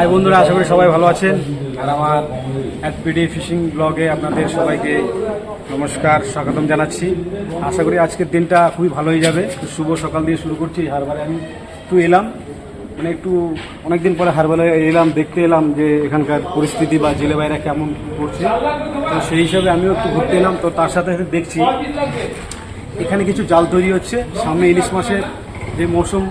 High বন্ধুরা, আশা করি সবাই ভালো আছেন। আর আমার এক পিডি ফিশিং ব্লগে আপনাদের সবাইকে নমস্কার, স্বাগতম জানাচ্ছি। আশা করি আজকের দিনটা খুবই ভালো হয়ে যাবে শুভ সকাল দিয়ে শুরু করছি, হারবারে আমি একটু এলাম। মানে একটু অনেকদিন পরে হারবারে এলাম, দেখতে এলাম যে এখানকার পরিস্থিতি বা জেলে বাইরা কেমন করছে। তো সেই হিসাবে আমিও একটু ঘুরতে এলাম। তো তার সাথে সাথে দেখছি, এখানে কিছু জাল তৈরি হচ্ছে। সামনে ইলিশ মাছের যে মৌসুম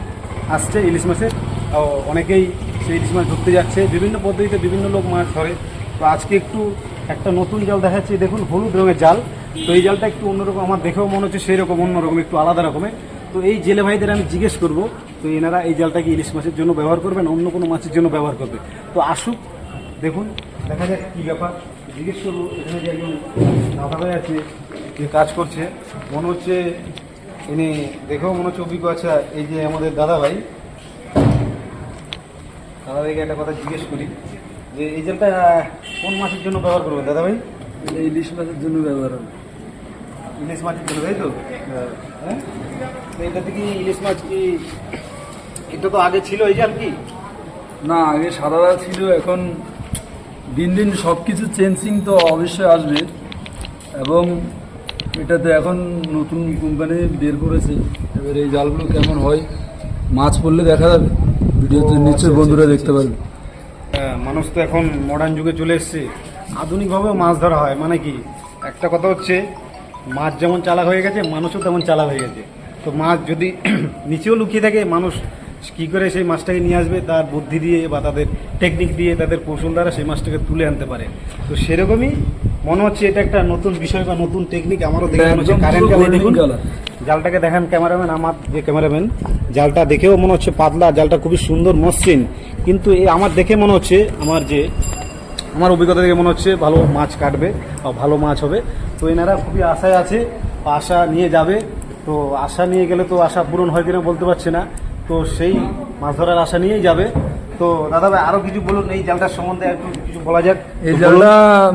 আসছে, ইলিশ মাছের, ও অনেকেই সেই ইলিশ মাছ ধরতে যাচ্ছে। বিভিন্ন পদ্ধতিতে বিভিন্ন লোক মাছ ধরে। তো আজকে একটু একটা নতুন জাল দেখাচ্ছি। দেখুন, হলুদ রঙের জাল। তো এই জালটা একটু অন্যরকম, আমার দেখেও মনে হচ্ছে সেই রকম অন্যরকম, একটু আলাদা রকমের। তো এই জেলে ভাইদের আমি জিজ্ঞেস করব, তো এনারা এই জালটাকে ইলিশ মাছের জন্য ব্যবহার করবেন, অন্য কোনো মাছের জন্য ব্যবহার করবে। তো আসুক, দেখুন, দেখা যাক কী ব্যাপার। জিজ্ঞেস করব, এখানে যে একজন দাদা ভাই আছে, যে কাজ করছে। মনে হচ্ছে ইনি দেখেও মনে হচ্ছে অভিজ্ঞ আচ্ছা এই যে আমাদের দাদা ভাই দাদা ভাইকে একটা কথা জিজ্ঞেস করি যে এই জালটা কোন মাছের জন্য ব্যবহার করবেন দাদা ভাই ইলিশ মাছের জন্য ব্যবহার হবে। ইলিশ মাছের জন্য তাই তো? হ্যাঁ। তো এটা থেকে ইলিশ মাছ কি এটা তো আগে ছিল এই জাল কি? না আগে সাদারা ছিল এখন দিন দিন সব কিছু চেঞ্জিং তো অবশ্যই আসবে। এবং এটাতে এখন নতুন কোম্পানি বের করেছে। এবার এই জালগুলো কেমন হয় মাছ পড়লে দেখা যাবে। ভিডিওতে বন্ধুরা দেখতে পারবে। হ্যাঁ, মানুষ তো এখন মডার্ন যুগে চলে এসছে। আধুনিকভাবেও মাছ ধরা হয় মানে কি? একটা কথা হচ্ছে মাছ যেমন চালাক হয়ে গেছে মানুষও তেমন চালাক হয়ে গেছে। তো মাছ যদি নিচেও লুকিয়ে থাকে মানুষ কী করে সেই মাছটাকে নিয়ে আসবে? তার বুদ্ধি দিয়ে বা তাদের টেকনিক দিয়ে তাদের কৌশল দ্বারা সেই মাছটাকে তুলে আনতে পারে। তো সেরকমই মনে হচ্ছে এটা একটা নতুন বিষয় বা নতুন টেকনিক আমারও দেখে মনে হচ্ছে। কারেন্ট দেখুন। জালটাকে দেখেন ক্যামেরাম্যান আমার যে ক্যামেরাম্যান জালটা দেখেও মনে হচ্ছে পাতলা জালটা খুবই সুন্দর মসৃণ। কিন্তু এই আমার দেখে মনে হচ্ছে আমার যে আমার অভিজ্ঞতা থেকে মনে হচ্ছে ভালো মাছ কাটবে বা ভালো মাছ হবে। তো এনারা খুবই আশায় আছে বা আশা নিয়ে যাবে। তো আশা নিয়ে গেলে তো আশা পূরণ হয় কিনা বলতে পারছি না। তো সেই মাছ ধরার আশা নিয়েই যাবে। তো দাদা ভাই আরও কিছু বলুন এই জালটার সম্বন্ধে একটু কিছু বলা যাক। এই জালটা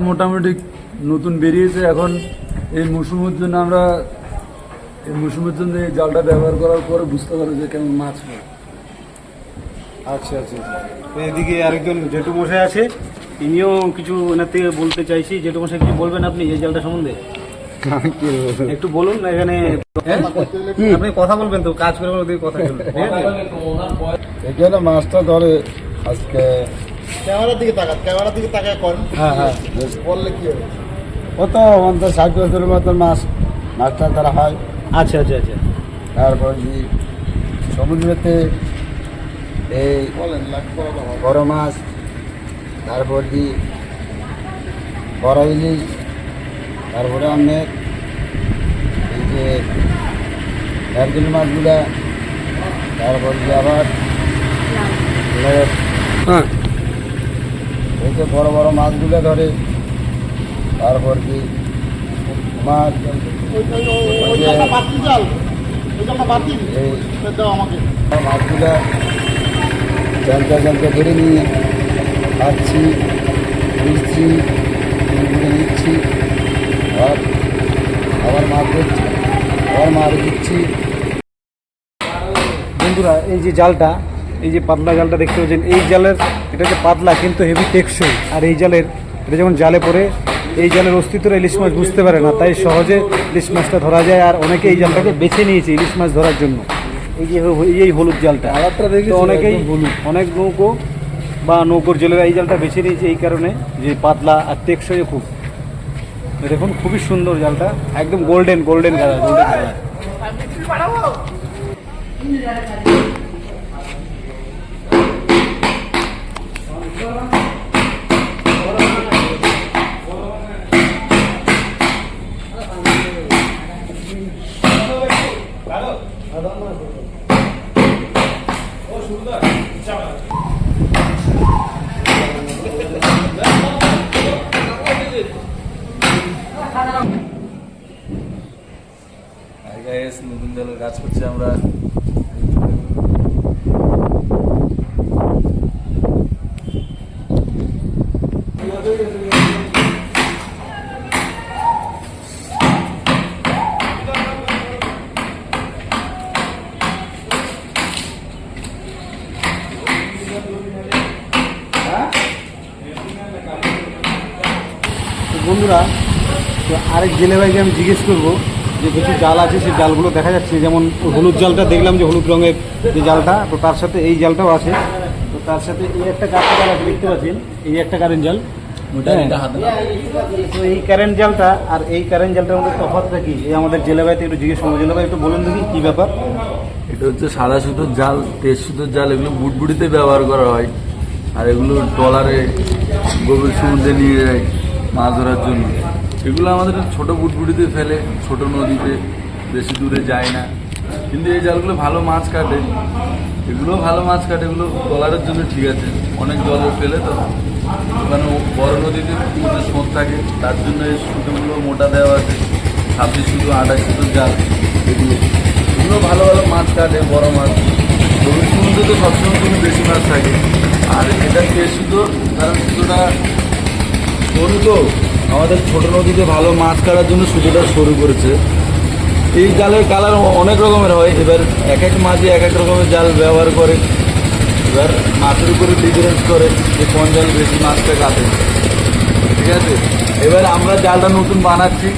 মোটামুটি নতুন বেরিয়েছে। এখন এই মৌসুমের জন্য আমরা এই মৌসুমের জন্য এই জালটা ব্যবহার করার পরে বুঝতে পারব যে কেমন মাছ হয়। আচ্ছা আচ্ছা তো এদিকে আরেকজন জেঠু মশাই আছে। তিনিও কিছু এনার থেকে বলতে চাইছি। জেঠু মশাই কিছু বলবেন আপনি এই জালটা সম্বন্ধে? একটু বলুন না এখানে। হ্যাঁ? আপনি কথা বলবেন তো কাজ করে ওদিকে কথা আছে? এখানে মাছটা ধরে আজকে ক্যামেরার দিকে তাকান ক্যামেরার দিকে তাকায় করেন। হ্যাঁ হ্যাঁ। বললে কি হবে? ও তো অন্তর ষাট বছরের মতন মাছ মাছটা ধরা হয়। আচ্ছা আচ্ছা আচ্ছা। তারপর কি সমুদ্রেতে এই বলেন লাখ বড় মাছ তারপর কি বড় ইলিশ তারপরে আপনার এই যে নারকেল মাছগুলা তারপর কি আবার হ্যাঁ। এই যে বড় বড় মাছগুলো ধরে তারপর কি? মাছ মাছগুলো জানতে জানতে ধরে নিয়ে খাচ্ছি তুলে নিচ্ছি, আর আবার মাছ ধরছি, আবার মাছ দিচ্ছি। বন্ধুরা, এই যে জালটা, এই যে পাতলা জালটা দেখতে পাচ্ছেন, এই জালের, এটা হচ্ছে পাতলা কিন্তু হেভি টেকসই আর এই জালের, এটা যখন জালে পড়ে এই জালের অস্তিত্বটা ইলিশ মাছ বুঝতে পারে না তাই সহজে ইলিশ মাছটা ধরা যায় আর অনেকে এই জালটাকে বেছে নিয়েছে ইলিশ মাছ ধরার জন্য। এই যে এই হলুদ জালটা তো অনেকেই হলুদ। অনেক নৌকো বা নৌকোর জেলেরা এই জালটা বেছে নিয়েছে এই কারণে যে পাতলা আর টেকসই খুব। দেখুন খুবই সুন্দর জালটা একদম golden golden colour golden colour নতুন জলের వేసింది గింజలు కాసుకొచ్చామురా বন্ধুরা তো আরেক জেলে ভাইকে আমি জিজ্ঞেস করব যে কিছু জাল আছে সেই জালগুলো দেখা যাচ্ছে। যেমন হলুদ জালটা দেখলাম যে হলুদ রঙের যে জালটা তো তার সাথে এই জালটাও আছে। তো তার সাথে এই একটা কারেন্ট জাল আছে দেখতে পাচ্ছেন? এই একটা কারেন্ট জাল। হ্যাঁ। তো এই কারেন্ট জালটা আর এই কারেন্ট জালটার মধ্যে তফাৎটা কি? এই আমাদের জেলে ভাইতে একটু জিজ্ঞেস করব। জেলে ভাই একটু বলুন দেখি কী ব্যাপার? এটা হচ্ছে সাদা সুতোর জাল তেজ সুতোর জাল। এগুলো বুটবুটিতে ব্যবহার করা হয়। আর এগুলো ট্রলারে গভীর সমুদ্রে নিয়ে যায় মাছ ধরার জন্য। এগুলো আমাদের ছোট বুটবুটিতে ফেলে, ছোট নদীতে, বেশি দূরে যায় না। কিন্তু এই জালগুলো ভালো মাছ কাটে। এগুলো ভালো মাছ কাটে, এগুলো ট্রলারের জন্য ঠিক আছে। অনেক জলে ফেলে তো। ওখানে বড় নদীতে মধ্যে স্রোত থাকে, তার জন্য এই সুতোগুলো মোটা দেওয়া আছে। ছাব্বিশ সুতো আঠাশ সুতোর জাল, এগুলো। এগুলো ভালো ভালো মাছ কাটে, বড় মাছ। গভীর সমুদ্রে তো সবসময় কিন্তু বেশি মাছ থাকে। আর এটা কে সুতো? কারণ সুতোটা সরু তো। আমাদের ছোট নদীতে ভালো মাছ কাটার জন্য সুতোটা শুরু করেছে। এই জালের কালার অনেক রকমের হয়। এবার এক এক মাঝে এক এক রকমের জাল ব্যবহার করে। এবার মাছের উপরে ডিফারেন্স করে যে কোন জাল বেশি মাছটা কাটে। ঠিক আছে? এবার আমরা জালটা নতুন বানাচ্ছি।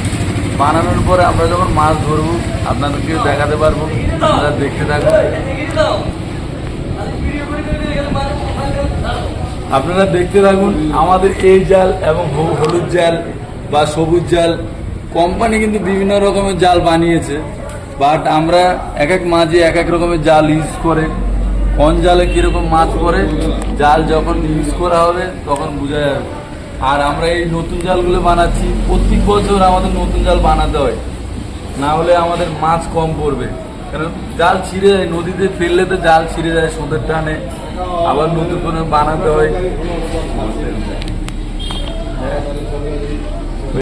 বানানোর পরে আমরা যখন মাছ ধরবো, আপনাদেরকে দেখাতে পারব। আপনারা দেখতে থাকুন। আপনারা দেখতে থাকুন, আমাদের এই জাল এবং হলুদ জাল বা সবুজ জাল কোম্পানি কিন্তু বিভিন্ন রকমের জাল বানিয়েছে বাট আমরা এক এক মাঝে এক এক রকমের জাল ইউজ করে, কোন জালে কীরকম মাছ পড়ে, জাল যখন ইউজ করা হবে তখন বোঝা যাবে। আর আমরা এই নতুন জালগুলো বানাচ্ছি প্রত্যেক বছর আমাদের নতুন জাল বানাতে হয়। না হলে আমাদের মাছ কম পড়বে। কারণ জাল ছিঁড়ে যায়, নদীতে ফেললে তো জাল ছিঁড়ে যায়, সোদের টানে। আবার নতুন করে বানাতে হয়।